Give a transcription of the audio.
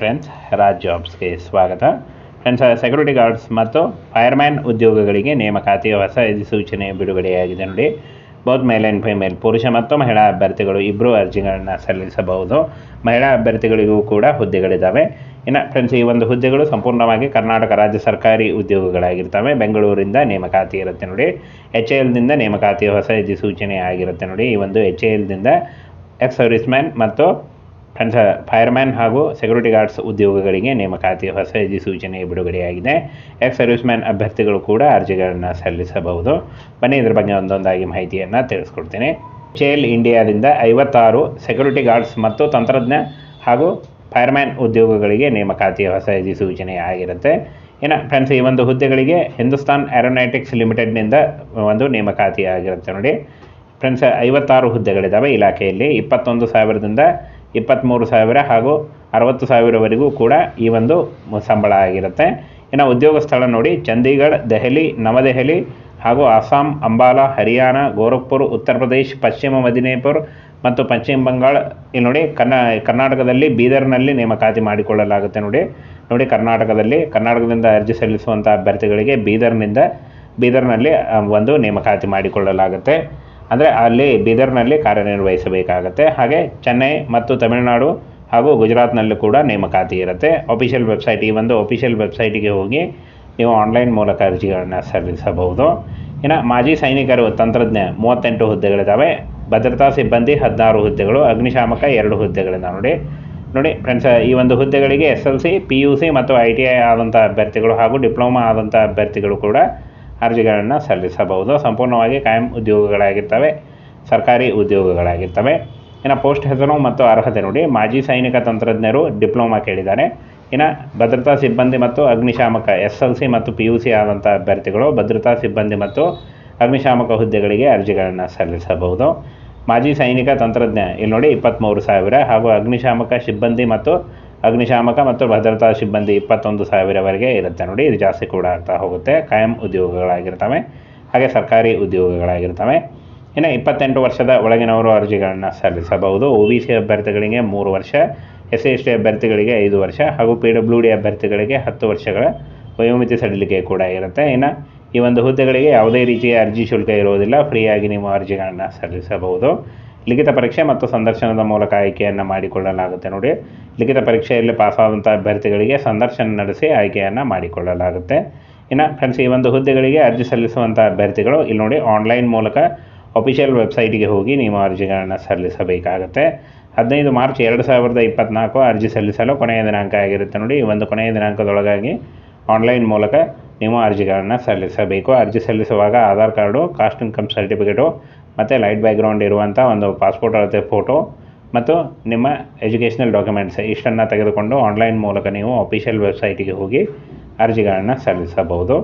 Friends Raj ಜಾಬ್ಸ್ಗೆ ಸ್ವಾಗತ. Friends security guards ಮತ್ತು ಫೈರ್ಮ್ಯಾನ್ ಉದ್ಯೋಗಗಳಿಗೆ ನೇಮಕಾತಿಯ ಹೊಸ ಅಧಿಸೂಚನೆ ಬಿಡುಗಡೆಯಾಗಿದೆ ನೋಡಿ. ಬೋತ್ ಮೇಲ್ ಆ್ಯಂಡ್ ಫಿಮೇಲ್ ಪುರುಷ ಮತ್ತು ಮಹಿಳಾ ಅಭ್ಯರ್ಥಿಗಳು ಇಬ್ಬರು ಅರ್ಜಿಗಳನ್ನು ಸಲ್ಲಿಸಬಹುದು. ಮಹಿಳಾ ಅಭ್ಯರ್ಥಿಗಳಿಗೂ ಕೂಡ ಹುದ್ದೆಗಳಿದ್ದಾವೆ. ಇನ್ನು ಫ್ರೆಂಡ್ಸ್ ಈ ಒಂದು ಹುದ್ದೆಗಳು ಸಂಪೂರ್ಣವಾಗಿ ಕರ್ನಾಟಕ ರಾಜ್ಯ ಸರ್ಕಾರಿ ಉದ್ಯೋಗಗಳಾಗಿರ್ತವೆ. ಬೆಂಗಳೂರಿಂದ ನೇಮಕಾತಿ ಇರುತ್ತೆ ನೋಡಿ. ಎಚ್ ಎ ಎಲ್ದಿಂದ ನೇಮಕಾತಿಯ ಹೊಸ ಅಧಿಸೂಚನೆ ಆಗಿರುತ್ತೆ ನೋಡಿ. ಈ ಒಂದು ಎಚ್ ಎಲ್ದಿಂದ ಎಕ್ಸ್ ಸರ್ವಿಸ್ಮ್ಯಾನ್ ಮತ್ತು ಫ್ರೆಂಡ್ಸ್ ಫೈರ್ಮ್ಯಾನ್ ಹಾಗೂ ಸೆಕ್ಯೂರಿಟಿ ಗಾರ್ಡ್ಸ್ ಉದ್ಯೋಗಗಳಿಗೆ ನೇಮಕಾತಿ ಹೊಸ ಅಧಿಸೂಚನೆ ಬಿಡುಗಡೆಯಾಗಿದೆ. ಎಕ್ಸ್ ಸರ್ವಿಸ್ಮ್ಯಾನ್ ಅಭ್ಯರ್ಥಿಗಳು ಕೂಡ ಅರ್ಜಿಗಳನ್ನು ಸಲ್ಲಿಸಬಹುದು. ಬನ್ನಿ, ಇದರ ಬಗ್ಗೆ ಒಂದೊಂದಾಗಿ ಮಾಹಿತಿಯನ್ನು ತಿಳಿಸ್ಕೊಡ್ತೀನಿ. ಚೇಲ್ ಇಂಡಿಯಾದಿಂದ ಐವತ್ತಾರು ಸೆಕ್ಯೂರಿಟಿ ಗಾರ್ಡ್ಸ್ ಮತ್ತು ತಂತ್ರಜ್ಞ ಹಾಗೂ ಫೈರ್ಮ್ಯಾನ್ ಉದ್ಯೋಗಗಳಿಗೆ ನೇಮಕಾತಿಯ ಹೊಸ ಅಧಿಸೂಚನೆ ಆಗಿರುತ್ತೆ. ಇನ್ನು ಫ್ರೆಂಡ್ಸ್ ಈ ಒಂದು ಹುದ್ದೆಗಳಿಗೆ ಹಿಂದೂಸ್ತಾನ್ ಏರೋನಾಟಿಕ್ಸ್ ಲಿಮಿಟೆಡ್ನಿಂದ ಒಂದು ನೇಮಕಾತಿ ಆಗಿರುತ್ತೆ ನೋಡಿ. ಫ್ರೆಂಡ್ಸ್ ಐವತ್ತಾರು ಹುದ್ದೆಗಳಿದ್ದಾವೆ ಇಲಾಖೆಯಲ್ಲಿ ಇಪ್ಪತ್ತೊಂದು ಸಾವಿರದಿಂದ ಇಪ್ಪತ್ತ್ಮೂರು ಸಾವಿರ ಹಾಗೂ ಅರವತ್ತು ಸಾವಿರವರೆಗೂ ಕೂಡ ಈ ಒಂದು ಸಂಬಳ ಆಗಿರುತ್ತೆ. ಇನ್ನು ಉದ್ಯೋಗ ಸ್ಥಳ ನೋಡಿ, ಚಂಡೀಗಢ, ದೆಹಲಿ, ನವದೆಹಲಿ ಹಾಗೂ ಅಸ್ಸಾಂ, ಅಂಬಾಲ, ಹರಿಯಾಣ, ಗೋರಖ್ಪುರ್, ಉತ್ತರ ಪ್ರದೇಶ್, ಪಶ್ಚಿಮ ಮದಿನೇಪುರ್ ಮತ್ತು ಪಶ್ಚಿಮ ಬಂಗಾಳ ಇಲ್ಲಿ ನೋಡಿ ಕನ್ನ ಕರ್ನಾಟಕದಲ್ಲಿ ಬೀದರ್ನಲ್ಲಿ ನೇಮಕಾತಿ ಮಾಡಿಕೊಳ್ಳಲಾಗುತ್ತೆ ನೋಡಿ. ನೋಡಿ ಕರ್ನಾಟಕದಲ್ಲಿ, ಕರ್ನಾಟಕದಿಂದ ಅರ್ಜಿ ಸಲ್ಲಿಸುವಂಥ ಅಭ್ಯರ್ಥಿಗಳಿಗೆ ಬೀದರ್ನಿಂದ, ಬೀದರ್ನಲ್ಲಿ ಒಂದು ನೇಮಕಾತಿ ಮಾಡಿಕೊಳ್ಳಲಾಗುತ್ತೆ. ಅಂದರೆ ಅಲ್ಲಿ ಬೀದರ್ನಲ್ಲಿ ಕಾರ್ಯನಿರ್ವಹಿಸಬೇಕಾಗತ್ತೆ. ಹಾಗೆ ಚೆನ್ನೈ ಮತ್ತು ತಮಿಳುನಾಡು ಹಾಗೂ ಗುಜರಾತ್ನಲ್ಲೂ ಕೂಡ ನೇಮಕಾತಿ ಇರುತ್ತೆ. ಅಫಿಷಿಯಲ್ ವೆಬ್ಸೈಟ್ ಈ ಒಂದು ಅಫಿಷಿಯಲ್ ವೆಬ್ಸೈಟಿಗೆ ಹೋಗಿ ನೀವು ಆನ್ಲೈನ್ ಮೂಲಕ ಅರ್ಜಿಗಳನ್ನು ಸಲ್ಲಿಸಬಹುದು. ಇನ್ನು ಮಾಜಿ ಸೈನಿಕರು ತಂತ್ರಜ್ಞ ಮೂವತ್ತೆಂಟು ಹುದ್ದೆಗಳಿದ್ದಾವೆ. ಭದ್ರತಾ ಸಿಬ್ಬಂದಿ ಹದಿನಾರು ಹುದ್ದೆಗಳು, ಅಗ್ನಿಶಾಮಕ ಎರಡು ಹುದ್ದೆಗಳಿಂದ ನೋಡಿ. ನೋಡಿ ಫ್ರೆಂಡ್ಸ್ ಈ ಒಂದು ಹುದ್ದೆಗಳಿಗೆ S L C P U C ಮತ್ತು ಐ ಟಿ ಐ ಆದಂಥ ಅಭ್ಯರ್ಥಿಗಳು ಹಾಗೂ ಡಿಪ್ಲೊಮಾ ಆದಂಥ ಅಭ್ಯರ್ಥಿಗಳು ಕೂಡ ಅರ್ಜಿಗಳನ್ನು ಸಲ್ಲಿಸಬಹುದು. ಸಂಪೂರ್ಣವಾಗಿ ಕಾಯಂ ಉದ್ಯೋಗಗಳಾಗಿರ್ತವೆ, ಸರ್ಕಾರಿ ಉದ್ಯೋಗಗಳಾಗಿರ್ತವೆ. ಇನ್ನು ಪೋಸ್ಟ್ ಹೆಸರು ಮತ್ತು ಅರ್ಹತೆ ನೋಡಿ. ಮಾಜಿ ಸೈನಿಕ ತಂತ್ರಜ್ಞರು ಡಿಪ್ಲೊಮಾ ಕೇಳಿದ್ದಾರೆ. ಇನ್ನು ಭದ್ರತಾ ಸಿಬ್ಬಂದಿ ಮತ್ತು ಅಗ್ನಿಶಾಮಕ ಎಸ್ ಎಲ್ ಸಿ ಮತ್ತು ಪಿ ಯು ಸಿ ಆದಂಥ ಅಭ್ಯರ್ಥಿಗಳು ಭದ್ರತಾ ಸಿಬ್ಬಂದಿ ಮತ್ತು ಅಗ್ನಿಶಾಮಕ ಹುದ್ದೆಗಳಿಗೆ ಅರ್ಜಿಗಳನ್ನು ಸಲ್ಲಿಸಬಹುದು. ಮಾಜಿ ಸೈನಿಕ ತಂತ್ರಜ್ಞ, ಇಲ್ಲಿ ನೋಡಿ ಇಪ್ಪತ್ತ್ಮೂರು ಸಾವಿರ ಹಾಗೂ ಅಗ್ನಿಶಾಮಕ ಸಿಬ್ಬಂದಿ ಮತ್ತು ಅಗ್ನಿಶಾಮಕ ಮತ್ತು ಭದ್ರತಾ ಸಿಬ್ಬಂದಿ ಇಪ್ಪತ್ತೊಂದು ಸಾವಿರವರೆಗೆ ಇರುತ್ತೆ ನೋಡಿ, ಇದು ಜಾಸ್ತಿ ಕೂಡ ಆಗ್ತಾ ಹೋಗುತ್ತೆ. ಕಾಯಂ ಉದ್ಯೋಗಗಳಾಗಿರ್ತವೆ, ಹಾಗೆ ಸರ್ಕಾರಿ ಉದ್ಯೋಗಗಳಾಗಿರ್ತವೆ. ಇನ್ನು ಇಪ್ಪತ್ತೆಂಟು ವರ್ಷದ ಒಳಗಿನವರು ಅರ್ಜಿಗಳನ್ನು ಸಲ್ಲಿಸಬಹುದು. ಒ ಬಿ ಸಿ ಅಭ್ಯರ್ಥಿಗಳಿಗೆ ಮೂರು ವರ್ಷ, ಎಸ್ ಎಸ್ ಟಿ ಅಭ್ಯರ್ಥಿಗಳಿಗೆ ಐದು ವರ್ಷ, ಹಾಗೂ ಪಿ ಡಬ್ಲ್ಯೂ ಡಿ ಅಭ್ಯರ್ಥಿಗಳಿಗೆ ಹತ್ತು ವರ್ಷಗಳ ವಯೋಮಿತಿ ಸಡಿಲಿಕೆ ಕೂಡ ಇರುತ್ತೆ. ಇನ್ನು ಈ ಒಂದು ಹುದ್ದೆಗಳಿಗೆ ಯಾವುದೇ ರೀತಿಯ ಅರ್ಜಿ ಶುಲ್ಕ ಇರುವುದಿಲ್ಲ. ಫ್ರೀಯಾಗಿ ನೀವು ಅರ್ಜಿಗಳನ್ನು ಸಲ್ಲಿಸಬಹುದು. ಲಿಖಿತ ಪರೀಕ್ಷೆ ಮತ್ತು ಸಂದರ್ಶನದ ಮೂಲಕ ಆಯ್ಕೆಯನ್ನು ಮಾಡಿಕೊಳ್ಳಲಾಗುತ್ತೆ ನೋಡಿ. ಲಿಖಿತ ಪರೀಕ್ಷೆಯಲ್ಲಿ ಪಾಸಾದಂಥ ಅಭ್ಯರ್ಥಿಗಳಿಗೆ ಸಂದರ್ಶನ ನಡೆಸಿ ಆಯ್ಕೆಯನ್ನು ಮಾಡಿಕೊಳ್ಳಲಾಗುತ್ತೆ. ಇನ್ನು ಫ್ರೆಂಡ್ಸ್ ಈ ಒಂದು ಹುದ್ದೆಗಳಿಗೆ ಅರ್ಜಿ ಸಲ್ಲಿಸುವಂಥ ಅಭ್ಯರ್ಥಿಗಳು ಇಲ್ಲಿ ನೋಡಿ ಆನ್ಲೈನ್ ಮೂಲಕ ಅಫಿಷಿಯಲ್ ವೆಬ್ಸೈಟಿಗೆ ಹೋಗಿ ನಿಮ್ಮ ಅರ್ಜಿಗಳನ್ನು ಸಲ್ಲಿಸಬೇಕಾಗತ್ತೆ. ಹದಿನೈದು ಮಾರ್ಚ್ ಎರಡು ಸಾವಿರದ ಇಪ್ಪತ್ತ್ನಾಲ್ಕು ಅರ್ಜಿ ಸಲ್ಲಿಸಲು ಕೊನೆಯ ದಿನಾಂಕ ಆಗಿರುತ್ತೆ ನೋಡಿ. ಈ ಒಂದು ಕೊನೆಯ ದಿನಾಂಕದೊಳಗಾಗಿ ಆನ್ಲೈನ್ ಮೂಲಕ ನೀವು ಅರ್ಜಿಗಳನ್ನು ಸಲ್ಲಿಸಬೇಕು. ಅರ್ಜಿ ಸಲ್ಲಿಸುವಾಗ Aadhaar card caste income certificate ಮತ್ತು ಲೈಟ್ ಬ್ಯಾಕ್ಗ್ರೌಂಡ್ ಇರುವಂಥ ಒಂದು ಪಾಸ್ಪೋರ್ಟ್ ಅಳತೆ ಫೋಟೋ ಮತ್ತು ನಿಮ್ಮ ಎಜುಕೇಷನಲ್ ಡಾಕ್ಯುಮೆಂಟ್ಸ್ ಇಷ್ಟನ್ನು ತೆಗೆದುಕೊಂಡು ಆನ್ಲೈನ್ ಮೂಲಕ ನೀವು ಅಫಿಷಿಯಲ್ ವೆಬ್ಸೈಟಿಗೆ ಹೋಗಿ ಅರ್ಜಿಗಳನ್ನು ಸಲ್ಲಿಸಬಹುದು.